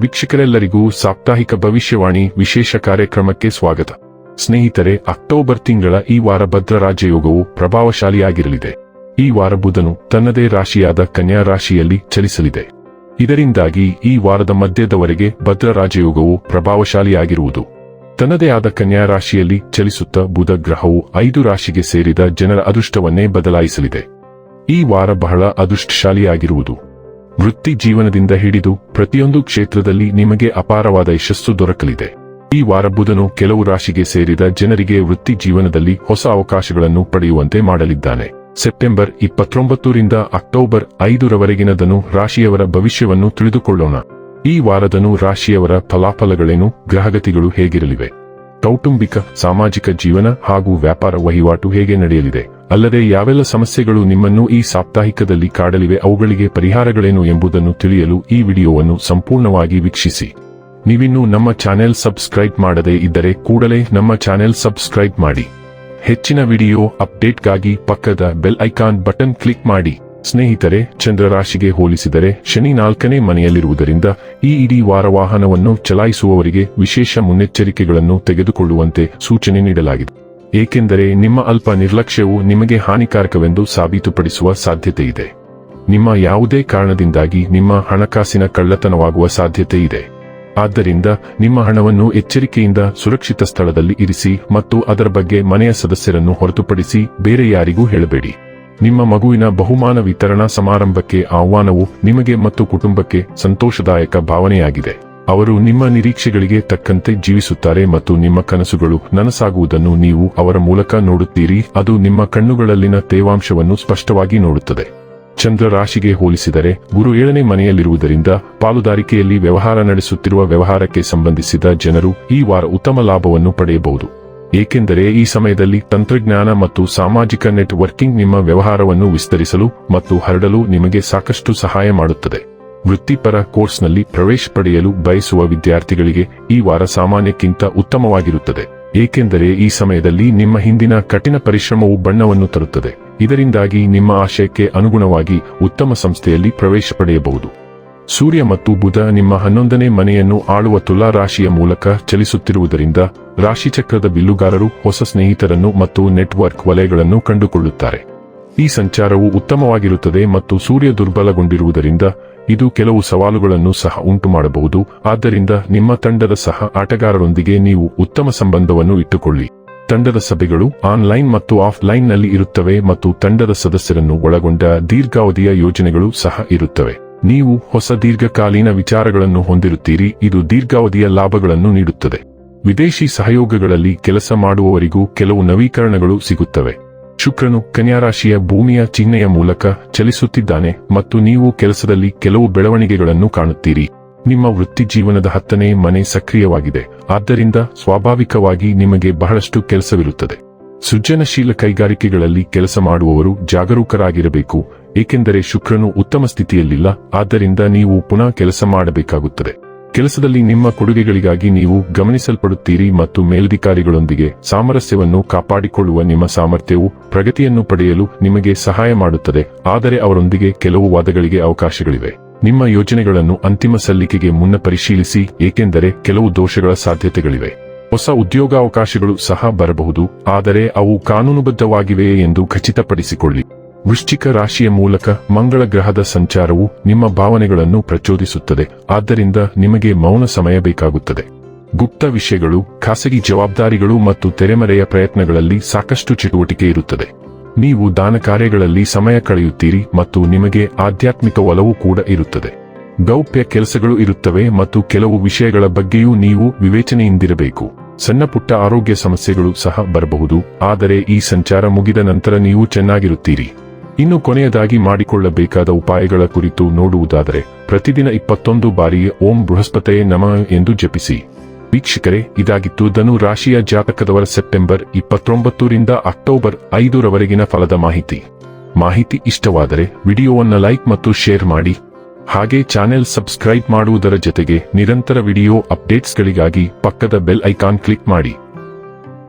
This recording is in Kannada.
ವೀಕ್ಷಕರೆಲ್ಲರಿಗೂ ಸಾಪ್ತಾಹಿಕ ಭವಿಷ್ಯವಾಣಿ ವಿಶೇಷ ಕಾರ್ಯಕ್ರಮಕ್ಕೆ ಸ್ವಾಗತ. ಸ್ನೇಹಿತರೆ, ಅಕ್ಟೋಬರ್ ತಿಂಗಳ ಈ ವಾರ ಭದ್ರರಾಜಯೋಗವು ಪ್ರಭಾವಶಾಲಿಯಾಗಿರಲಿದೆ. ಈ ವಾರ ಬುಧನು ತನ್ನದೇ ರಾಶಿಯಾದ ಕನ್ಯಾ ರಾಶಿಯಲ್ಲಿ ಚಲಿಸಲಿದೆ. ಇದರಿಂದಾಗಿ ಈ ವಾರದ ಮಧ್ಯದವರೆಗೆ ಭದ್ರರಾಜಯೋಗವು ಪ್ರಭಾವಶಾಲಿಯಾಗಿರುವುದು. ತನ್ನದೇ ಆದ ಕನ್ಯಾ ರಾಶಿಯಲ್ಲಿ ಚಲಿಸುತ್ತ ಬುಧ ಗ್ರಹವು ಐದು ರಾಶಿಗೆ ಸೇರಿದ ಜನರ ಅದೃಷ್ಟವನ್ನೇ ಬದಲಾಯಿಸಲಿದೆ. ಈ ವಾರ ಬಹಳ ಅದೃಷ್ಟಶಾಲಿಯಾಗಿರುವುದು. ವೃತ್ತಿ ಜೀವನದಿಂದ ಹಿಡಿದು ಪ್ರತಿಯೊಂದು ಕ್ಷೇತ್ರದಲ್ಲಿ ನಿಮಗೆ ಅಪಾರವಾದ ಯಶಸ್ಸು ದೊರಕಲಿದೆ. ಈ ವಾರ ಬುಧನು ಕೆಲವು ರಾಶಿಗೆ ಸೇರಿದ ಜನರಿಗೆ ವೃತ್ತಿ ಜೀವನದಲ್ಲಿ ಹೊಸ ಅವಕಾಶಗಳನ್ನು ಪಡೆಯುವಂತೆ ಮಾಡಲಿದ್ದಾನೆ. ಸೆಪ್ಟೆಂಬರ್ ಇಪ್ಪತ್ತೊಂಬತ್ತರಿಂದ ಅಕ್ಟೋಬರ್ ಐದರವರೆಗಿನದನು ರಾಶಿಯವರ ಭವಿಷ್ಯವನ್ನು ತಿಳಿದುಕೊಳ್ಳೋಣ. ಈ ವಾರದನು ರಾಶಿಯವರ ಫಲಾಫಲಗಳೇನು, ಗ್ರಹಗತಿಗಳು ಹೇಗಿರಲಿವೆ? ಕೌಟುಂಬಿಕ, ಸಾಮಾಜಿಕ ಜೀವನ ಹಾಗೂ ವ್ಯಾಪಾರ ವಹಿವಾಟು ಹೇಗೆ ನಡೆಯಲಿದೆ? ಅಲ್ಲದೆ ಯಾವೆಲ್ಲ ಸಮಸ್ಯೆಗಳು ನಿಮ್ಮನ್ನು ಈ ಸಾಪ್ತಾಹಿಕದಲ್ಲಿ ಕಾಡಲಿವೆ ಅವುಗಳಿಗೆ ಪರಿಹಾರಗಳೇನು ಎಂಬುದನ್ನು ತಿಳಿಯಲು ಈ ವಿಡಿಯೋವನ್ನು ಸಂಪೂರ್ಣವಾಗಿ ವೀಕ್ಷಿಸಿ. ನೀವಿನ್ನೂ ನಮ್ಮ ಚಾನೆಲ್ ಸಬ್ಸ್ಕ್ರೈಬ್ ಮಾಡದೇ ಇದ್ದರೆ ಕೂಡಲೇ ನಮ್ಮ ಚಾನೆಲ್ ಸಬ್ಸ್ಕ್ರೈಬ್ ಮಾಡಿ. ಹೆಚ್ಚಿನ ವಿಡಿಯೋ ಅಪ್ಡೇಟ್ಗಾಗಿ ಪಕ್ಕದ ಬೆಲ್ ಐಕಾನ್ ಬಟನ್ ಕ್ಲಿಕ್ ಮಾಡಿ. ಸ್ನೇಹಿತರೆ, ಚಂದ್ರರಾಶಿಗೆ ಹೋಲಿಸಿದರೆ ಶನಿ ನಾಲ್ಕನೇ ಮನೆಯಲ್ಲಿರುವುದರಿಂದ ಈ ಇಡೀ ವಾರ ವಾಹನವನ್ನು ಚಲಾಯಿಸುವವರಿಗೆ ವಿಶೇಷ ಮುನ್ನೆಚ್ಚರಿಕೆಗಳನ್ನು ತೆಗೆದುಕೊಳ್ಳುವಂತೆ ಸೂಚನೆ ನೀಡಲಾಗಿದೆ. ಏಕೆಂದರೆ ನಿಮ್ಮ ಅಲ್ಪ ನಿರ್ಲಕ್ಷ್ಯವು ನಿಮಗೆ ಹಾನಿಕಾರಕವೆಂದು ಸಾಬೀತುಪಡಿಸುವ ಸಾಧ್ಯತೆ ಇದೆ ನಿಮ್ಮ ಯಾವುದೇ ಕಾರಣದಿಂದಾಗಿ ನಿಮ್ಮ ಹಣಕಾಸಿನ ಕಳ್ಳತನವಾಗುವ ಸಾಧ್ಯತೆ ಇದೆ ಆದ್ದರಿಂದ ನಿಮ್ಮ ಹಣವನ್ನು ಎಚ್ಚರಿಕೆಯಿಂದ ಸುರಕ್ಷಿತ ಸ್ಥಳದಲ್ಲಿ ಇರಿಸಿ ಮತ್ತು ಅದರ ಬಗ್ಗೆ ಮನೆಯ ಸದಸ್ಯರನ್ನು ಹೊರತುಪಡಿಸಿ ಬೇರೆ ಯಾರಿಗೂ ಹೇಳಬೇಡಿ. ನಿಮ್ಮ ಮಗುವಿನ ಬಹುಮಾನ ವಿತರಣಾ ಸಮಾರಂಭಕ್ಕೆ ಆಹ್ವಾನವು ನಿಮಗೆ ಮತ್ತು ಕುಟುಂಬಕ್ಕೆ ಸಂತೋಷದಾಯಕ ಭಾವನೆಯಾಗಿದೆ. ಅವರು ನಿಮ್ಮ ನಿರೀಕ್ಷೆಗಳಿಗೆ ತಕ್ಕಂತೆ ಜೀವಿಸುತ್ತಾರೆ ಮತ್ತು ನಿಮ್ಮ ಕನಸುಗಳು ನನಸಾಗುವುದನ್ನು ನೀವು ಅವರ ಮೂಲಕ ನೋಡುತ್ತೀರಿ. ಅದು ನಿಮ್ಮ ಕಣ್ಣುಗಳಲ್ಲಿನ ತೇವಾಂಶವನ್ನು ಸ್ಪಷ್ಟವಾಗಿ ನೋಡುತ್ತದೆ. ಚಂದ್ರ ರಾಶಿಗೆ ಹೋಲಿಸಿದರೆ ಗುರು ಏಳನೇ ಮನೆಯಲ್ಲಿರುವುದರಿಂದ ಪಾಲುದಾರಿಕೆಯಲ್ಲಿ ವ್ಯವಹಾರ ನಡೆಸುತ್ತಿರುವ ವ್ಯವಹಾರಕ್ಕೆ ಸಂಬಂಧಿಸಿದ ಜನರು ಈ ವಾರ ಉತ್ತಮ ಲಾಭವನ್ನು ಪಡೆಯಬಹುದು. ಏಕೆಂದರೆ ಈ ಸಮಯದಲ್ಲಿ ತಂತ್ರಜ್ಞಾನ ಮತ್ತು ಸಾಮಾಜಿಕ ನೆಟ್ವರ್ಕಿಂಗ್ ನಿಮ್ಮ ವ್ಯವಹಾರವನ್ನು ವಿಸ್ತರಿಸಲು ಮತ್ತು ಹರಡಲು ನಿಮಗೆ ಸಾಕಷ್ಟು ಸಹಾಯ ಮಾಡುತ್ತದೆ. ವೃತ್ತಿಪರ ಕೋರ್ಸ್ನಲ್ಲಿ ಪ್ರವೇಶ ಪಡೆಯಲು ಬಯಸುವ ವಿದ್ಯಾರ್ಥಿಗಳಿಗೆ ಈ ವಾರ ಸಾಮಾನ್ಯಕ್ಕಿಂತ ಉತ್ತಮವಾಗಿರುತ್ತದೆ. ಏಕೆಂದರೆ ಈ ಸಮಯದಲ್ಲಿ ನಿಮ್ಮ ಹಿಂದಿನ ಕಠಿಣ ಪರಿಶ್ರಮವು ಬಣ್ಣವನ್ನು ತರುತ್ತದೆ. ಇದರಿಂದಾಗಿ ನಿಮ್ಮ ಆಶಯಕ್ಕೆ ಅನುಗುಣವಾಗಿ ಉತ್ತಮ ಸಂಸ್ಥೆಯಲ್ಲಿ ಪ್ರವೇಶ ಪಡೆಯಬಹುದು. ಸೂರ್ಯ ಮತ್ತು ಬುಧ ನಿಮ್ಮ ಹನ್ನೊಂದನೇ ಮನೆಯನ್ನು ಆಳುವ ತುಲಾ ರಾಶಿಯ ಮೂಲಕ ಚಲಿಸುತ್ತಿರುವುದರಿಂದ ರಾಶಿಚಕ್ರದ ಬಿಲ್ಲುಗಾರರು, ಹೊಸ ಸ್ನೇಹಿತರನ್ನು ಮತ್ತು ನೆಟ್ವರ್ಕ್ ವಲಯಗಳನ್ನು ಕಂಡುಕೊಳ್ಳುತ್ತಾರೆ. ಈ ಸಂಚಾರವು ಉತ್ತಮವಾಗಿರುತ್ತದೆ ಮತ್ತು ಸೂರ್ಯ ದುರ್ಬಲಗೊಂಡಿರುವುದರಿಂದ ಇದು ಕೆಲವು ಸವಾಲುಗಳನ್ನು ಸಹ ಉಂಟುಮಾಡಬಹುದು. ಆದ್ದರಿಂದ ನಿಮ್ಮ ತಂಡದ ಸಹ ಆಟಗಾರರೊಂದಿಗೆ ನೀವು ಉತ್ತಮ ಸಂಬಂಧವನ್ನು ಇಟ್ಟುಕೊಳ್ಳಿ. ತಂಡದ ಸಭೆಗಳು ಆನ್ಲೈನ್ ಮತ್ತು ಆಫ್ಲೈನ್ನಲ್ಲಿ ಇರುತ್ತವೆ ಮತ್ತು ತಂಡದ ಸದಸ್ಯರನ್ನು ಒಳಗೊಂಡ ದೀರ್ಘಾವಧಿಯ ಯೋಜನೆಗಳು ಸಹ ಇರುತ್ತವೆ. ನೀವು ಹೊಸ ದೀರ್ಘಕಾಲೀನ ವಿಚಾರಗಳನ್ನು ಹೊಂದಿರುತ್ತೀರಿ, ಇದು ದೀರ್ಘಾವಧಿಯ ಲಾಭಗಳನ್ನು ನೀಡುತ್ತದೆ. ವಿದೇಶಿ ಸಹಯೋಗಗಳಲ್ಲಿ ಕೆಲಸ ಮಾಡುವವರಿಗೂ ಕೆಲವು ನವೀಕರಣಗಳು ಸಿಗುತ್ತವೆ. ಶುಕ್ರನು ಕನ್ಯಾರಾಶಿಯ ಭೂಮಿಯ ಚಿಹ್ನೆಯ ಮೂಲಕ ಚಲಿಸುತ್ತಿದ್ದಾನೆ ಮತ್ತು ನೀವು ಕೆಲಸದಲ್ಲಿ ಕೆಲವು ಬೆಳವಣಿಗೆಗಳನ್ನು ಕಾಣುತ್ತೀರಿ. ನಿಮ್ಮ ವೃತ್ತಿ ಜೀವನದ ಹತ್ತನೇ ಮನೆ ಸಕ್ರಿಯವಾಗಿದೆ. ಆದ್ದರಿಂದ ಸ್ವಾಭಾವಿಕವಾಗಿ ನಿಮಗೆ ಬಹಳಷ್ಟು ಕೆಲಸವಿರುತ್ತದೆ. ಸೃಜನಶೀಲ ಕೈಗಾರಿಕೆಗಳಲ್ಲಿ ಕೆಲಸ ಮಾಡುವವರು ಜಾಗರೂಕರಾಗಿರಬೇಕು, ಏಕೆಂದರೆ ಶುಕ್ರನು ಉತ್ತಮ ಸ್ಥಿತಿಯಲ್ಲಿಲ್ಲ, ಆದ್ದರಿಂದ ನೀವು ಪುನಃ ಕೆಲಸ ಮಾಡಬೇಕಾಗುತ್ತದೆ. ಕೆಲಸದಲ್ಲಿ ನಿಮ್ಮ ಕೊಡುಗೆಗಳಿಗಾಗಿ ನೀವು ಗಮನಿಸಲ್ಪಡುತ್ತೀರಿ ಮತ್ತು ಮೇಲಧಿಕಾರಿಗಳೊಂದಿಗೆ ಸಾಮರಸ್ಯವನ್ನು ಕಾಪಾಡಿಕೊಳ್ಳುವ ನಿಮ್ಮ ಸಾಮರ್ಥ್ಯವು ಪ್ರಗತಿಯನ್ನು ಪಡೆಯಲು ನಿಮಗೆ ಸಹಾಯ ಮಾಡುತ್ತದೆ. ಆದರೆ ಅವರೊಂದಿಗೆ ಕೆಲವು ವಾದಗಳಿಗೆ ಅವಕಾಶಗಳಿವೆ. ನಿಮ್ಮ ಯೋಜನೆಗಳನ್ನು ಅಂತಿಮ ಸಲ್ಲಿಕೆಗೆ ಮುನ್ನ ಪರಿಶೀಲಿಸಿ, ಏಕೆಂದರೆ ಕೆಲವು ದೋಷಗಳ ಸಾಧ್ಯತೆಗಳಿವೆ. ಹೊಸ ಉದ್ಯೋಗಾವಕಾಶಗಳು ಸಹ ಬರಬಹುದು, ಆದರೆ ಅವು ಕಾನೂನುಬದ್ಧವಾಗಿವೆಯೇ ಎಂದು ಖಚಿತಪಡಿಸಿಕೊಳ್ಳಿ. ವೃಶ್ಚಿಕ ರಾಶಿಯ ಮೂಲಕ ಮಂಗಳ ಗ್ರಹದ ಸಂಚಾರವು ನಿಮ್ಮ ಭಾವನೆಗಳನ್ನು ಪ್ರಚೋದಿಸುತ್ತದೆ. ಆದ್ದರಿಂದ ನಿಮಗೆ ಮೌನ ಸಮಯ ಬೇಕಾಗುತ್ತದೆ. ಗುಪ್ತ ವಿಷಯಗಳು, ಖಾಸಗಿ ಜವಾಬ್ದಾರಿಗಳು ಮತ್ತು ತೆರೆಮರೆಯ ಪ್ರಯತ್ನಗಳಲ್ಲಿ ಸಾಕಷ್ಟು ಚಟುವಟಿಕೆ ಇರುತ್ತದೆ. ನೀವು ದಾನ ಕಾರ್ಯಗಳಲ್ಲಿ ಸಮಯ ಕಳೆಯುತ್ತೀರಿ ಮತ್ತು ನಿಮಗೆ ಆಧ್ಯಾತ್ಮಿಕ ಒಲವು ಕೂಡ ಇರುತ್ತದೆ. ಗೌಪ್ಯ ಕೆಲಸಗಳು ಇರುತ್ತವೆ ಮತ್ತು ಕೆಲವು ವಿಷಯಗಳ ಬಗ್ಗೆಯೂ ನೀವು ವಿವೇಚನೆಯಿಂದಿರಬೇಕು. ಸಣ್ಣ ಪುಟ್ಟ ಆರೋಗ್ಯ ಸಮಸ್ಯೆಗಳು ಸಹ ಬರಬಹುದು, ಆದರೆ ಈ ಸಂಚಾರ ಮುಗಿದ ನಂತರ ನೀವು ಚೆನ್ನಾಗಿರುತ್ತೀರಿ. ಇನ್ನು ಕೊನೆಯದಾಗಿ ಮಾಡಿಕೊಳ್ಳಬೇಕಾದ ಉಪಾಯಗಳ ಕುರಿತು ನೋಡುವುದಾದರೆ, ಪ್ರತಿದಿನ ಇಪ್ಪತ್ತೊಂದು ಬಾರಿ ಓಂ ಬೃಹಸ್ಪತಯೇ ನಮ ಎಂದು ಜಪಿಸಿ. ವೀಕ್ಷಕರೇ, ಇದಾಗಿತ್ತು ಧನು ರಾಶಿಯ ಜಾತಕದವರ ಸೆಪ್ಟೆಂಬರ್ ಇಪ್ಪತ್ತೊಂಬತ್ತರಿಂದ ಅಕ್ಟೋಬರ್ ಐದರವರೆಗಿನ ಫಲದ ಮಾಹಿತಿ. ಮಾಹಿತಿ ಇಷ್ಟವಾದರೆ ವಿಡಿಯೋವನ್ನು ಲೈಕ್ ಮತ್ತು ಶೇರ್ ಮಾಡಿ. ಹಾಗೆ ಚಾನೆಲ್ ಸಬ್ಸ್ಕ್ರೈಬ್ ಮಾಡುವುದರ ಜೊತೆಗೆ ನಿರಂತರ ವಿಡಿಯೋ ಅಪ್ಡೇಟ್ಸ್ಗಳಿಗಾಗಿ ಪಕ್ಕದ ಬೆಲ್ ಐಕಾನ್ ಕ್ಲಿಕ್ ಮಾಡಿ.